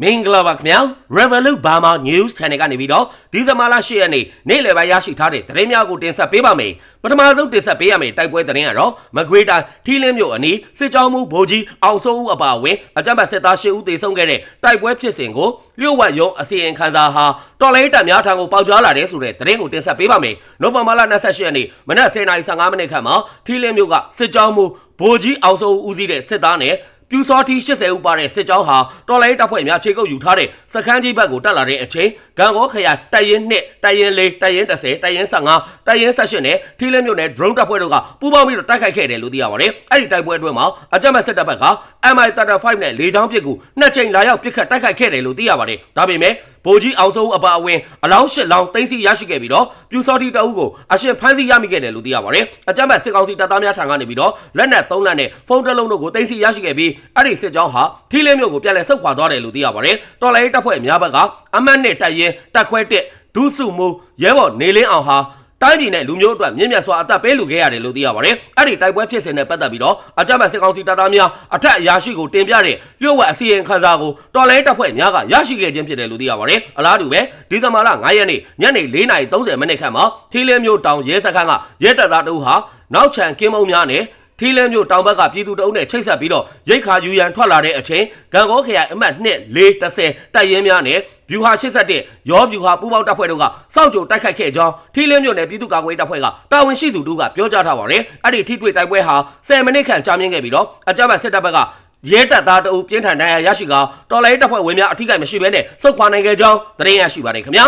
မင်္ဂလာပါခင်ဗျာ Revolut Burma News Channel ကနေပြီးတော့ဒီဇင်ဘာလ10ရက်နေ့နေ့လယ်ပိုင်းရရှိထားတဲ့သတင်းများကိုတင်ဆက်ပေးပါမယ်ပထမဆုံးတင်ဆက်ပေးရမယ့်တိုက်ပွဲသတင်းကတော့မကွေးတိုင်းထီလင်းမြို့အနီးစစ်ကြောင်းမှုဗိုလ်ကြီးအောင်စိုးဦးအပါအဝင်အကြမ်းဖက်စစ်သား10ဦးသေဆုံးခဲ့တဲ့တိုက်ပွဲဖြစ်စဉ်ကိုလျှို့ဝှက်ရုံအစီရင်ခံစာဟာတော်လိုင်းတပ်များထံကိုပေါက်ကြားလာတဲ့ဆိုတဲ့သတင်းကိုတင်ဆက်ပေးပါမယ်နိုဝင်ဘာလ28ရက်နေ့မနက်10:15မိနစ်ခန့်မှာထီလင်းမြို့ကစစ်ကြောင်းမှုဗိုလ်ကြီးအောင်စိုးဦးဦးစီးတဲ့စစ်သားနဲ့ ပြူစောတီ80ဦးပါတဲ့စစ်ကြောင်းဟာတော်လိုင်းတပ်ဖွဲ့များခြေကုပ်ယူထားတဲ့စခန်းကြီးဘက်ကိုတက်လာတဲ့အချိန်ဂံကောခရိုင်တိုက်ရင်2တိုက်ရင်4တိုက်ရင်10တိုက်ရင်15တိုက်ရင်18နဲ့ထီးလင်းမြို့နယ် drone တပ်ဖွဲ့တို့ကပူးပေါင်းပြီးတော့တိုက်ခိုက်ခဲ့တယ်လို့သိရပါတယ်။အဲ့ဒီတိုက်ပွဲအတွင်းမှာအကြမ်းဖက်စစ်တပ်ဘက်က MI35 နဲ့လေကြောင်းပစ်ကူနှစ်ချိန်လာရောက်ပစ်ခတ်တိုက်ခိုက်ခဲ့တယ်လို့သိရပါတယ်။ဒါပေမဲ့ ဗိုလ်ကြီးအောင်စိုးအပါအဝင်အလောင်းရှစ်လောင်းသိမ်းဆီးရရှိခဲ့ပြီးတော့ပြူစောတီတအုပ်ကိုအရှင်ဖမ်းဆီးရမိခဲ့တယ်လို့သိရပါတယ်။အကြမ်းဖက်စစ်ကောင်စီတပ်သားများထံကနေပြီးတော့လက်နက်၃လက်နဲ့ဖုန်းတစ်လုံးတို့ကိုသိမ်းဆီးရရှိခဲ့ပြီးအဲ့ဒီစစ်ကြောင်းဟာထီးလင်းမြို့ကိုပြန်လည်ဆုတ်ခွာသွားတယ်လို့သိရပါတယ်။တော်လိုင်းတပ်ဖွဲ့အများဘက်ကအမတ်နဲ့တပ်ရင်တပ်ခွဲတက်ဒုစုမိုးရဲဘော်နေလင်းအောင်ဟာ တိုင်းပြည်နဲ့လူမျိုးအတွက်မြင့်မြတ်စွာအသက်ပေးလူခဲ့ရတယ်လို့သိရပါတယ်။အဲ့ဒီတိုက်ပွဲဖြစ်စဉ်နဲ့ပတ်သက်ပြီးတော့အကြမ်းဖက်စစ်ကောင်စီတပ်သားများအထက်အရာရှိကိုတင်ပြတဲ့လျှို့ဝှက်အစီရင်ခံစာကိုတော်လိုင်းတပ်ဖွဲ့များကရရှိခဲ့ခြင်းဖြစ်တယ်လို့သိရပါတယ်။အလားတူပဲဒီဇင်ဘာလ9ရက်နေ့ညနေ4:30မိနစ်ခန့်မှာထီလင်းမြို့တောင်ရဲစခန်းကရဲတပ်သားတို့ဟာနောက်ချန်ကင်းမုံများနဲ့ ထီးလဲမျိုးတောင်ဘက်ကပြည်သူတအုပ်နဲ့ချိတ်ဆက်ပြီးတော့ရိတ်ခါယူရန်ထွက်လာတဲ့အချိန်ဂံကောခရိုင်အမှတ်2 430တိုက်ရင်များနဲ့ဗျူဟာ87ရောဗျူဟာပူးပေါင်းတပ်ဖွဲ့တို့ကစောင့်ကြိုတိုက်ခိုက်ခဲ့ကြောင်းထီးလဲမျိုးနဲ့ပြည်သူ့ကာကွယ်ရေးတပ်ဖွဲ့ကတာဝန်ရှိသူတို့ကပြောကြားထားပါတယ်အဲ့ဒီထိတွေ့တိုက်ပွဲဟာ10မိနစ်ခန့်ကြာမြင့်ခဲ့ပြီးတော့အကြမ်းဖက်စစ်တပ်ဘက်ကရဲတပ်သားတအုပ်ပြင်းထန်ဒဏ်ရာရရှိကတော်လိုင်းတပ်ဖွဲ့ဝင်များအထိကိမရှိဘဲနဲ့စုခွာနိုင်ခဲ့ကြောင်းသတင်းရရှိပါတယ်ခင်ဗျာ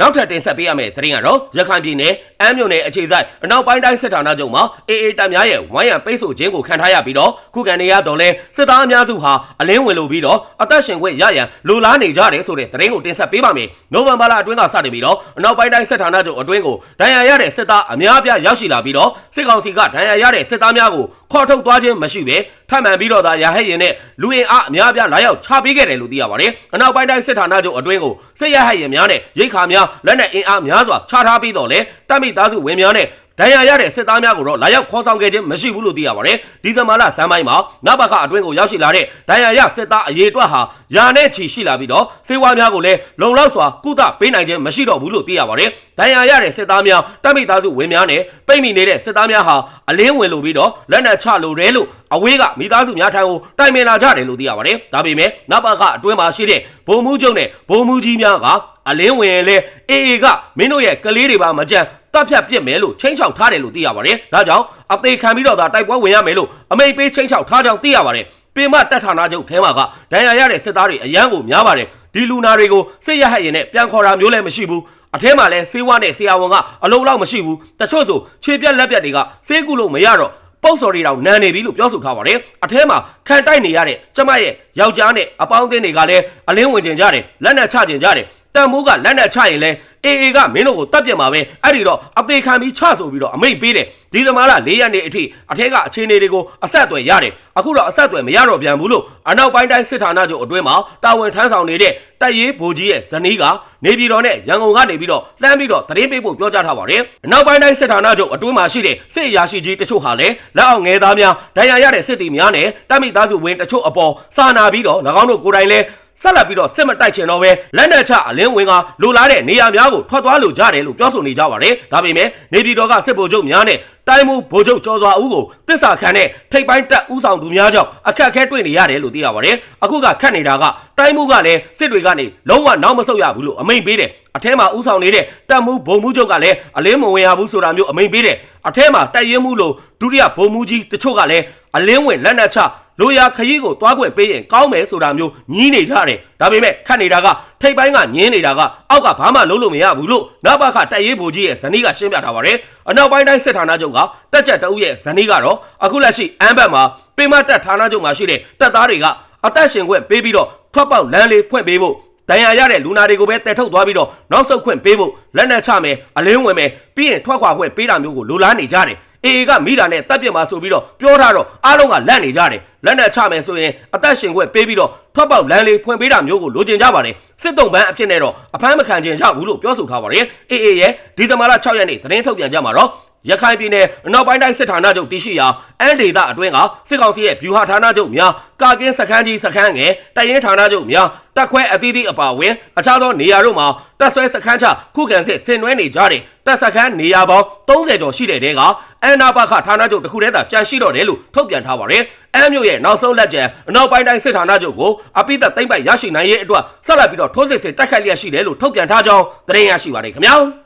နောက်ထပ်တင်ဆက်ပေးရမယ့်သတင်းကတော့ရခိုင်ပြည်နယ်အမ်းမြို့နယ်အခြေစိုက်အနောက်ပိုင်းတိုင်းစစ်ဌာနချုပ်မှာအေအေတပ်များရဲ့ဝိုင်းရံပိတ်ဆို့ခြင်းကိုခံထားရပြီးတော့ခုခံနေရတော့လဲစစ်သားအများစုဟာအလင်းဝင်လို့ပြီးတော့အသက်ရှင်ခွင့်ရရန်လိုလားနေကြတယ်ဆိုတဲ့သတင်းကိုတင်ဆက်ပေးပါမယ်။နိုဝင်ဘာလအတွင်းကစတင်ပြီးတော့အနောက်ပိုင်းတိုင်းစစ်ဌာနချုပ်အတွင်းကိုဒဏ်ရာရတဲ့စစ်သားအများအပြားရောက်ရှိလာပြီးတော့စစ်ကောင်စီကဒဏ်ရာရတဲ့စစ်သားများကို ခေါ်ထုတ်သွားခြင်းမရှိဘဲထပ်မံပြီးတော့သာရဟဲ့ရင်နဲ့လူအင်အားအများအပြားလာရောက်ချပေးခဲ့တယ်လို့သိရပါတယ်။အနောက်ပိုင်းတိုင်းစစ်ဌာနချုပ်အတွင်းကိုစစ်ရဟဲ့ရင်များနဲ့ရိတ်ခါများလက်နက်အင်အားများစွာချထားပြီးတော့လဲတပ်မိသားစုဝင်များနဲ့ ဒဏ်ရာရတဲ့စစ်သားများကိုတော့လာရောက်ခေါ်ဆောင်ခဲ့ခြင်းမရှိဘူးလို့သိရပါတယ်။ဒီဇင်ဘာလဆန်းပိုင်းမှာနဘခအတွင်းကိုရောက်ရှိလာတဲ့ဒဏ်ရာရစစ်သားအရေးအတွက်ဟာယာနဲ့ချီရှိလာပြီးတော့စေဝါများကိုလည်းလုံလောက်စွာကုသပေးနိုင်ခြင်းမရှိတော့ဘူးလို့သိရပါတယ်။ဒဏ်ရာရတဲ့စစ်သားများတပ်မိသားစုဝင်များနဲ့ပိတ်မိနေတဲ့စစ်သားများဟာအလင်းဝင်လို့ပြီးတော့လက်နက်ချလို့ရဲလို့အဝေးကမိသားစုများထံကိုတိုင်ပင်လာကြတယ်လို့သိရပါတယ်။ဒါပေမဲ့နဘခအတွင်းမှာရှိတဲ့ဗိုလ်မှူးချုပ်နဲ့ဗိုလ်မှူးကြီးများကအလင်းဝင်ရင်လေအေအေကမင်းတို့ရဲ့ကလေးတွေပါမကြမ်း တပ်ဖြတ်ပြစ်မယ်လို့ချင်းချောက်ထားတယ်လို့သိရပါတယ်။ဒါကြောင့်အသေးခံပြီးတော့သာတိုက်ပွဲဝင်ရမယ်လို့အမိတ်ပေးချင်းချောက်ထားကြောင်းသိရပါတယ်။ပင်မတပ်ဌာနချုပ်ထဲမှာကဒဏ်ရာရတဲ့စစ်သားတွေအရန်ကိုများပါတယ်။ဒီလူနာတွေကိုစစ်ရဟတ်ရင်နဲ့ပြန်ခေါ်တာမျိုးလည်းမရှိဘူး။အထဲမှာလဲဆေးဝါးနဲ့ဆရာဝန်ကအလုံးလောက်မရှိဘူး။တချို့ဆိုခြေပြက်လက်ပြက်တွေကဆေးကုလို့မရတော့ပုတ်စော်တွေတောင်နန်းနေပြီလို့ပြောဆိုထားပါတယ်အထဲမှာခံတိုက်နေရတဲ့ကျမရဲ့ယောက်ျားနဲ့အပေါင်းအသင်းတွေကလည်းအလင်းဝင်ကျင်ကြတယ်လက်နဲ့ချကျင်ကြတယ် တန်မိုးကလက်နဲ့ချရင်လဲအေအေကမင်းတို့ကိုတပ်ပြတ်မှာပဲအဲ့ဒီတော့အသေးခံပြီးချဆိုပြီးတော့အမိတ်ပေးတယ်ဒီသမားလာ၄ရက်နေအထိအထက်ကအခြေအနေတွေကိုအဆက်အသွယ်ရတယ်အခုတော့အဆက်အသွယ်မရတော့ပြန်ဘူးလို့အနောက်ပိုင်းတိုင်းစစ်ဌာနချုပ်အတွင်းမှာတာဝန်ထမ်းဆောင်နေတဲ့တပ်ရေးဗိုလ်ကြီးရဲ့ဇနီးကနေပြည်တော်နဲ့ရန်ကုန်ကနေပြီးတော့လှမ်းပြီးတော့သတင်းပေးဖို့ပြောကြားထားပါတယ်အနောက်ပိုင်းတိုင်းစစ်ဌာနချုပ်အတွင်းမှာရှိတဲ့စစ်အရာရှိကြီးတချို့ဟာလည်းလက်အောက်ငယ်သားများဒဏ်ရာရတဲ့စစ်တီများနဲ့တပ်မိသားစုဝင်တချို့အပေါ်စာနာပြီးတော့၎င်းတို့ကိုယ်တိုင်လည်း ဆက်လက်ပြီးတော့စစ်မတိုက်ချင်တော့ပဲလက်နက်ချအလင်းဝင်ကလိုလားတဲ့နေရာများကိုထွက်သွားလို့ကြတယ်လို့ပြောဆိုနေကြပါတယ်ဒါပေမဲ့နေပြည်တော်ကစစ်ဗိုလ်ချုပ်များနဲ့တိုင်းမှုဗိုလ်ချုပ်ကျော်စွာဦးကိုတစ္ဆာခံတဲ့ထိပ်ပိုင်းတပ်ဦးဆောင်သူများကြောင့်အခက်အခဲတွေ့နေရတယ်လို့သိရပါတယ်အခုကခတ်နေတာကတိုင်းမှုကလည်းစစ်တွေကနေလုံးဝနောက်မဆုတ်ရဘူးလို့အမိန့်ပေးတယ်အထဲမှာဦးဆောင်နေတဲ့တပ်မှုဗိုလ်မှုချုပ်ကလည်းအလင်းမဝင်ရဘူးဆိုတာမျိုးအမိန့်ပေးတယ်အထဲမှာတိုက်ရင်မှုလို့ဒုတိယဗိုလ်မှုကြီးတချို့ကလည်းအလင်းဝင်လက်နက်ချ လိုရာခရီးကိုတွားခွင့်ပေးရင်ကောင်းမယ်ဆိုတာမျိုးညည်းနေကြတယ်ဒါပေမဲ့ခတ်နေတာကထိပ်ပိုင်းကညင်းနေတာကအောက်ကဘာမှလုံးလို့မရဘူးလို့နဘခတိုက်ရေးဗိုလ်ကြီးရဲ့ဇနီးကရှင်းပြထားပါတယ်အနောက်ပိုင်းတိုင်းစစ်ဌာနချုပ်ကတက်ချက်တအုပ်ရဲ့ဇနီးကတော့အခုလက်ရှိအမ်းဘက်မှာပေမတက်ဌာနချုပ်မှာရှိတဲ့တပ်သားတွေကအသက်ရှင်ခွင့်ပေးပြီးတော့ထွက်ပေါက်လမ်းလေးဖွင့်ပေးဖို့တန်ရာရတဲ့လူနာတွေကိုပဲတဲထုတ်သွားပြီးတော့နောက်ဆုတ်ခွင့်ပေးဖို့လက်နက်ချမယ်အလင်းဝင်မယ်ပြီးရင်ထွက်ခွာခွင့်ပေးတာမျိုးကိုလိုလားနေကြတယ် အေအေကမိတာနဲ့တက်ပြစ်မှာဆိုပြီးတော့ပြောထားတော့အားလုံးကလက်နေကြတယ်လက်နဲ့ချမယ်ဆိုရင်အသက်ရှင်ခွင့်ပေးပြီးတော့ထွက်ပေါက်လမ်းလေးဖွင့်ပေးတာမျိုးကိုလိုချင်ကြပါတယ်စစ်တုံးပန်းအဖြစ်နဲ့တော့အဖမ်းမခံချင်ကြဘူးလို့ပြောဆိုထားပါတယ်အေအေရဲ့ဒီဇင်ဘာလ6ရက်နေ့သတင်းထုတ်ပြန်ကြမှာတော့ ရခိုင်ပြည်နယ်အနောက်ပိုင်းတိုင်းစစ်ဌာနချုပ်တရှိရာအန်ဒေသအတွင်းကစစ်ကောင်စီရဲ့ဗျူဟာဌာနချုပ်များကာကင်းစခန်းကြီးစခန်းငယ်တရင်ဌာနချုပ်များတက်ခွဲအသီးသီးအပါအဝင်အခြားသောနေရာတို့မှာတက်ဆွဲစခန်းချခုခံစစ်ဆင်နွှဲနေကြတဲ့တက်စခန်းနေရာပေါင်း30ကျော်ရှိတဲ့တဲကအန်နာဘခဌာနချုပ်တစ်ခုတည်းသာကြန့်ရှိတော့တယ်လို့ထုတ်ပြန်ထားပါတယ်။အမ်မြို့ရဲ့နောက်ဆုံးလက်ကျန်အနောက်ပိုင်းတိုင်းစစ်ဌာနချုပ်ကိုအပိသက်သိမ့်ပိုက်ရရှိနိုင်ရေးအတွက်ဆက်လက်ပြီးတော့ထိုးစစ်ဆင်တိုက်ခိုက်လျက်ရှိတယ်လို့ထုတ်ပြန်ထားကြောင်းသတင်းရရှိပါတယ်ခင်ဗျာ။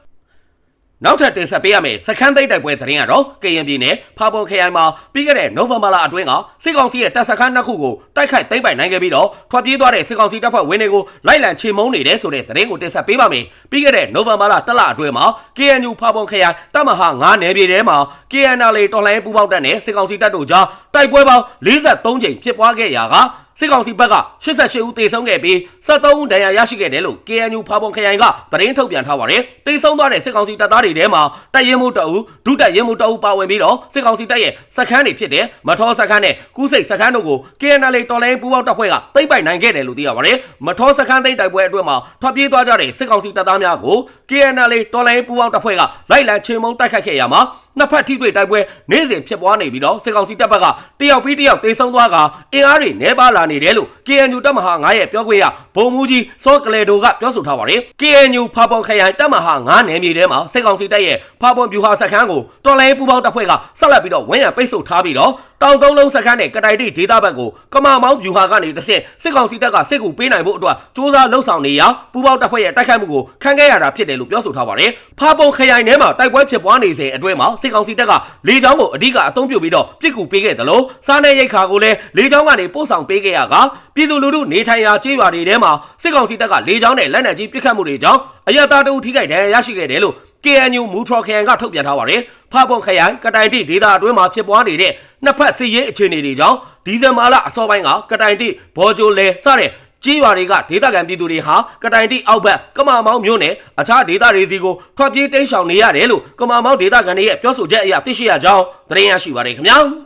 နောက်ထပ်တင်ဆက်ပေးရမယ့်စခန်းသိမ်းတိုက်ပွဲသတင်းကတော့ကရင်ပြည်နယ်ဖာပွန်ခရိုင်မှာပြီးခဲ့တဲ့နိုဝင်ဘာလအတွင်းကစစ်ကောင်စီရဲ့တပ်စခန်းနှစ်ခုကိုတိုက်ခိုက်သိမ်းပိုက်နိုင်ခဲ့ပြီးတော့ထွက်ပြေးသွားတဲ့စစ်ကောင်စီတပ်ဖွဲ့ဝင်တွေကိုလိုက်လံချေမှုန်းနေတယ်ဆိုတဲ့သတင်းကိုတင်ဆက်ပေးပါမယ်။ပြီးခဲ့တဲ့နိုဝင်ဘာလတလအတွင်းမှာ KNU ဖာပွန်ခရိုင်တပ်မဟာ9နယ်မြေထဲမှာ KNL တော်လိုင်းပူးပေါင်းတပ်နဲ့စစ်ကောင်စီတပ်တို့ကြားတိုက်ပွဲပေါင်း43ကြိမ်ဖြစ်ပွားခဲ့ရာက စစ်ကောင်စီဘက်က88ဦးသေဆုံးခဲ့ပြီး73ဦးဒဏ်ရာရရှိခဲ့တယ်လို့ KNU ဖာပွန်ခရိုင်ကသတင်းထုတ်ပြန်ထားပါတယ်။သေဆုံးသွားတဲ့စစ်ကောင်စီတပ်သားတွေထဲမှာတပ်ရဲမှုတအူဒုတပ်ရဲမှုတအူပါဝင်ပြီးတော့စစ်ကောင်စီတပ်ရဲ့စခန်းတွေဖြစ်တဲ့မထောစခန်းနဲ့ကူးစိတ်စခန်းတို့ကို KNL တော်လိုင်းပူးပေါင်းတပ်ဖွဲ့ကသိမ်းပိုက်နိုင်ခဲ့တယ်လို့သိရပါတယ်။မထောစခန်းသိမ်းတိုက်ပွဲအတွင်းမှာထွက်ပြေးသွားကြတဲ့စစ်ကောင်စီတပ်သားများကို KNL တော်လိုင်းပူးပေါင်းတပ်ဖွဲ့ကလိုက်လံချေမှုန်းတိုက်ခတ်ခဲ့ရမှာနှစ်ဖက်ထိတွေ့တိုက်ပွဲနေ့စဉ်ဖြစ်ပွားနေပြီးတော့စစ်ကောင်စီတပ်ဘက်ကတယောက်ပြီးတယောက်တေဆုံးသွားကအင်အားတွေနှဲပါလာနေတယ်လို့ KNU တပ်မဟာ9ရဲ့ပြောခွင့်ရဗိုလ်မှူးကြီးစောကလေဒိုကပြောဆိုထားပါတယ် KNU ဖာပွန်ခရိုင်တပ်မဟာ9နယ်မြေထဲမှာစစ်ကောင်စီတပ်ရဲ့ဖာပွန်ဗျူဟာစခန်းကိုတော်လိုင်းပူပေါင်းတပ်ဖွဲ့ကဆက်လက်ပြီးတော့ဝန်းရံပိတ်ဆို့ထားပြီးတော့တောင်သုံးလုံးစခန်းနဲ့ကတိုင်တိဒေသဘက်ကိုကမာမောင်းဗျူဟာကနေတစ်ဆင့်စစ်ကောင်စီတပ်ကစစ်ကူပေးနိုင်ဖို့အတွက်စ조사လှုပ်ဆောင်နေရာပူပေါင်းတပ်ဖွဲ့ရဲ့တိုက်ခိုက်မှုကိုခံခဲ့ရတာဖြစ်တယ်လို့ပြောဆိုထားပါတယ်ဖာပွန်ခရိုင်ထဲမှာတိုက်ပွဲဖြစ်ပွားနေစဉ်အတွင်းမှာစစ်ကောင်စီတပ်ကလေကြောင်းကိုအဓိကအသုံးပြုပြီးတော့ပြစ်ကူပေးခဲ့တယ်လို့စားနေရိတ်ခါကိုလည်းလေကြောင်းကနေပို့ဆောင်ပေးခဲ့ရကပြည်သူလူထုနေထိုင်ရာကျေးရွာတွေထဲမှာစစ်ကောင်စီတပ်ကလေကြောင်းနဲ့လက်နက်ကြီးပစ်ခတ်မှုတွေကြောင့်အရတားတအုပ်ထိခိုက်ဒဏ်ရာရရှိခဲ့တယ်လို့ KNU မူထရခရိုင်ကထုတ်ပြန်ထားပါတယ်။ဖာပွန်ခရိုင်ကတိုင်တိဒေသအတွင်းမှာဖြစ်ပွားနေတဲ့နှစ်ဖက်စစ်ရေးအခြေအနေတွေကြောင့်ဒီဇင်ဘာလအစောပိုင်းကကတိုင်တိဘော်ဂျိုလဲစတဲ့ကြီးရွာတွေကဒေသခံပြည်သူတွေဟာကတိုင်တိအောက်ဘက်ကမာမောင်းမြို့နယ်အခြားဒေသတွေစီကိုထွက်ပြေးတိမ်းရှောင်နေရတယ်လို့ကမာမောင်းဒေသခံတွေရဲ့ပြောဆိုချက်အရသိရှိရကြောင်းသတင်းရရှိပါတယ်ခင်ဗျာ။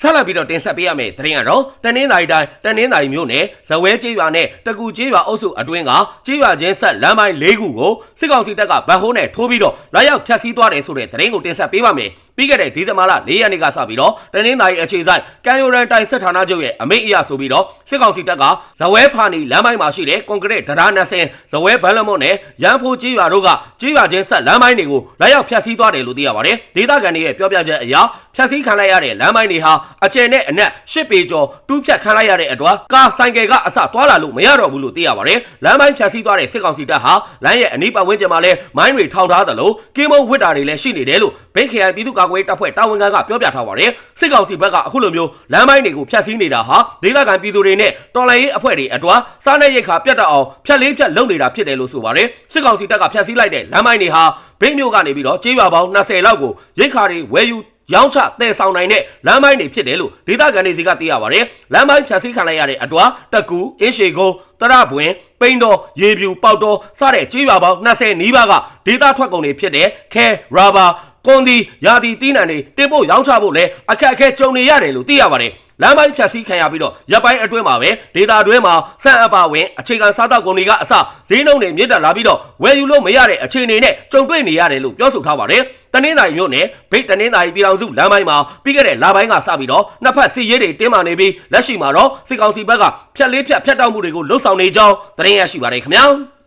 ဆက်လက်ပြီးတော့တင်ဆက်ပေးရမယ့်သတင်းကတော့တနင်္သာရီတိုင်းတနင်္သာရီမြို့နယ်ဇဝဲကျေးရွာနဲ့တကူကျေးရွာအုပ်စုအတွင်းကကျေးရွာချင်းဆက်လမ်းပိုင်း၄ခုကိုစစ်ကောင်စီတပ်ကဗန်ဟိုးနဲ့ထိုးပြီးတော့လာရောက်ဖျက်ဆီးသွားတယ်ဆိုတဲ့သတင်းကိုတင်ဆက်ပေးပါမယ်။ပြီးခဲ့တဲ့ဒီဇင်ဘာလ၄ရက်နေ့ကစပြီးတော့တနင်္သာရီအခြေစိုက်ကံရိုရန်တိုင်စစ်ဌာနချုပ်ရဲ့အမိန့်အရဆိုပြီးတော့စစ်ကောင်စီတပ်ကဇဝဲဖာနီလမ်းပိုင်းမှာရှိတဲ့ကွန်ကရစ်ဒရာနဆင်ဇဝဲဘန်လမွတ်နဲ့ရန်ဖိုးကျေးရွာတို့ကကျေးရွာချင်းဆက်လမ်းပိုင်းတွေကိုလာရောက်ဖျက်ဆီးသွားတယ်လို့သိရပါတယ်။ဒေသခံတွေရဲ့ပြောပြချက်အရဖျက်ဆီးခံလိုက်ရတဲ့လမ်းပိုင်းတွေဟာအကျယ်နဲ့အနက်ရှစ်ပေကျော်တူးဖြတ်ခံလိုက်ရတဲ့အတွက်ကားဆိုင်ကယ်ကအစသွားလာလို့မရတော့ဘူးလို့သိရပါတယ်။လမ်းပိုင်းဖြတ်စည်းသွားတဲ့စစ်ကောင်စီတပ်ဟာလမ်းရဲ့အနီးပတ်ဝန်းကျင်မှာလည်းမိုင်းတွေထောင်ထားသလိုကင်းမုံဝစ်တာတွေလည်းရှိနေတယ်လို့ဘိတ်ခရိုင်ပြည်သူ့ကာကွယ်တပ်ဖွဲ့တာဝန်ခံကပြောပြထားပါတယ်။စစ်ကောင်စီဘက်ကအခုလိုမျိုးလမ်းပိုင်းတွေကိုဖြတ်စည်းနေတာဟာဒေသခံပြည်သူတွေနဲ့တော်လှန်ရေးအဖွဲ့တွေအတွက်စားနပ်ရိက္ခာပြတ်တောက်အောင်ဖြတ်လေးဖြတ်လုပ်နေတာဖြစ်တယ်လို့ဆိုပါတယ်။စစ်ကောင်စီတပ်ကဖြတ်စည်းလိုက်တဲ့လမ်းပိုင်းတွေဟာဘိတ်မျိုးကနေပြီးတော့ကျေးရွာပေါင်း20လောက်ကိုရိတ်ခါတွေဝယ်ယူ ရောင်းချတည်ဆောင်နိုင်တဲ့လမ်းပိုင်းတွေဖြစ်တယ်လို့ဒေသခံတွေစီကသိရပါတယ်။လမ်းပိုင်းဖြတ်စည်းခံလိုက်ရတဲ့အတွာတကူအင်းရှေကုန်းတရပွင်ပိန်းတော်ရေပြူပေါက်တော်စတဲ့ကြေးရွာပေါင်း20နီးပါးကဒေသထွက်ကုန်တွေဖြစ်တဲ့ခဲရာဘာကွန်ဒီယာတီတီးနံတွေတင်ပို့ရောင်းချဖို့လည်းအခက်အခဲကြုံနေရတယ်လို့သိရပါတယ်။ လမ်းပိုင်းဖြတ်စည်းခံရပြီးတော့ရပ်ပိုင်းအတွင်းမှာပဲဒေတာအတွင်းမှာစံအပါဝင်အခြေခံစားတောက်ကုန်တွေကအစဈေးနှုန်းတွေမြင့်တက်လာပြီးတော့ဝယ်ယူလို့မရတဲ့အခြေအနေနဲ့ကြုံတွေ့နေရတယ်လို့ပြောဆိုထားပါတယ်။တနင်္သာရီမြို့နယ်ဗိတ်တနင်္သာရီပြည်တော်စုလမ်းပိုင်းမှာပြီးခဲ့တဲ့လပိုင်းကစပြီးတော့နှစ်ဖက်စစ်ရေးတွေတင်းမာနေပြီးလက်ရှိမှာတော့စစ်ကောင်စီဘက်ကဖြတ်လေးဖြတ်ဖြတ်တောက်မှုတွေကိုလှုပ်ဆောင်နေကြောင်းသတင်းရရှိပါတယ်ခင်ဗျာ။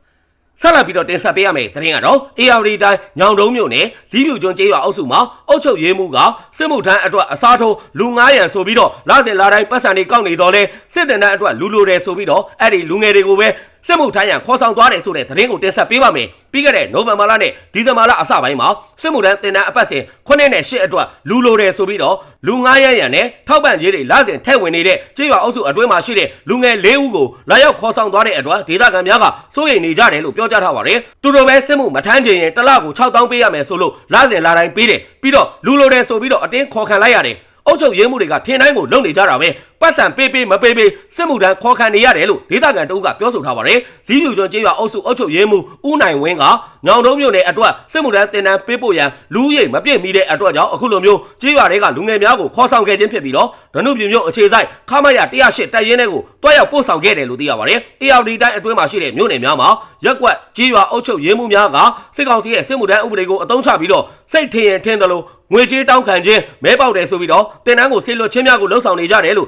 ဆက်လက်ပြီးတော့တင်ဆက်ပေးရမယ့်သတင်းကတော့ AR တိုင်းညောင်တုံးမြို့နယ်ဇီးပြူကျွန်းကျေးရွာအုပ်စုမှာအုပ်ချုပ်ရေးမှုကစစ်မှုထမ်းအတွက်အစားထိုးလူ900ဆိုပြီးတော့လာစဉ်လာတိုင်းပတ်စံတွေကောက်နေတော့လဲစစ်တင်တန်းအတွက်လူလိုတယ်ဆိုပြီးတော့အဲ့ဒီလူငယ်တွေကိုပဲ စစ်မှုထမ်းရန်ခေါ်ဆောင်သွားတယ်ဆိုတဲ့သတင်းကိုတင်ဆက်ပေးပါမယ်ပြီးခဲ့တဲ့နိုဝင်ဘာလနဲ့ဒီဇင်ဘာလအစပိုင်းမှာစစ်မှုထမ်းတင်တန်းအပတ်စဉ်9နဲ့10အတွက်လူလိုတယ်ဆိုပြီးတော့လူ900ရန်နဲ့ထောက်ပံ့ရေးတွေလာစဉ်ထည့်ဝင်နေတဲ့ကျေးရွာအုပ်စုအတွင်းမှာရှိတဲ့လူငယ်၄ဦးကိုလာရောက်ခေါ်ဆောင်သွားတဲ့အတွက်ဒေသခံများကစိုးရိမ်နေကြတယ်လို့ပြောကြားထားပါတယ်သူတို့ပဲစစ်မှုမထမ်းချင်ရင်တစ်လကို6000ပေးရမယ်ဆိုလို့လာစဉ်လာတိုင်းပေးတယ်ပြီးတော့လူလိုတယ်ဆိုပြီးတော့အတင်းခေါ်ခံလိုက်ရတယ်အုပ်ချုပ်ရေးမှုတွေကထင်တိုင်းကိုလုံနေကြတာပဲ ပတ်စံပေးပေးမပေးပေးစစ်မှုထမ်းခေါ်ခံနေရတယ်လို့ဒေသခံတအုပ်ကပြောဆိုထားပါတယ်ဇီးပြူကျွန်းကျေးရွာအုပ်စုအုပ်ချုပ်ရေးမှူးဦးနိုင်ဝင်းကညောင်တုံးမြို့နယ်အတွက်စစ်မှုထမ်းတင်တန်းပေးဖို့ရန်လူဦးရေမပြည့်မီတဲ့အတွက်ကြောင့်အခုလိုမျိုးကျေးရွာတွေကလူငယ်များကိုခေါ်ဆောင်ခဲ့ခြင်းဖြစ်ပြီးတော့ဒနုပြမြို့အခြေဆိုင်ခမရ108တိုက်ရင်တွေကိုတွားရောက်ပို့ဆောင်ခဲ့တယ်လို့သိရပါတယ်။ ARD တိုင်းအတွင်းမှာရှိတဲ့မြို့နယ်များမှာရက်ကွက်ကျေးရွာအုပ်ချုပ်ရေးမှူးများကစစ်ကောင်စီရဲ့စစ်မှုထမ်းဥပဒေကိုအသုံးချပြီးတော့စိတ်ထင်ရင်ထင်တယ်လို့ငွေကြေးတောင်းခံခြင်းမဲပေါက်တယ်ဆိုပြီးတော့တင်တန်းကိုဆေးလွတ်ချင်းများကိုလှုပ်ဆောင်နေကြတယ်လို့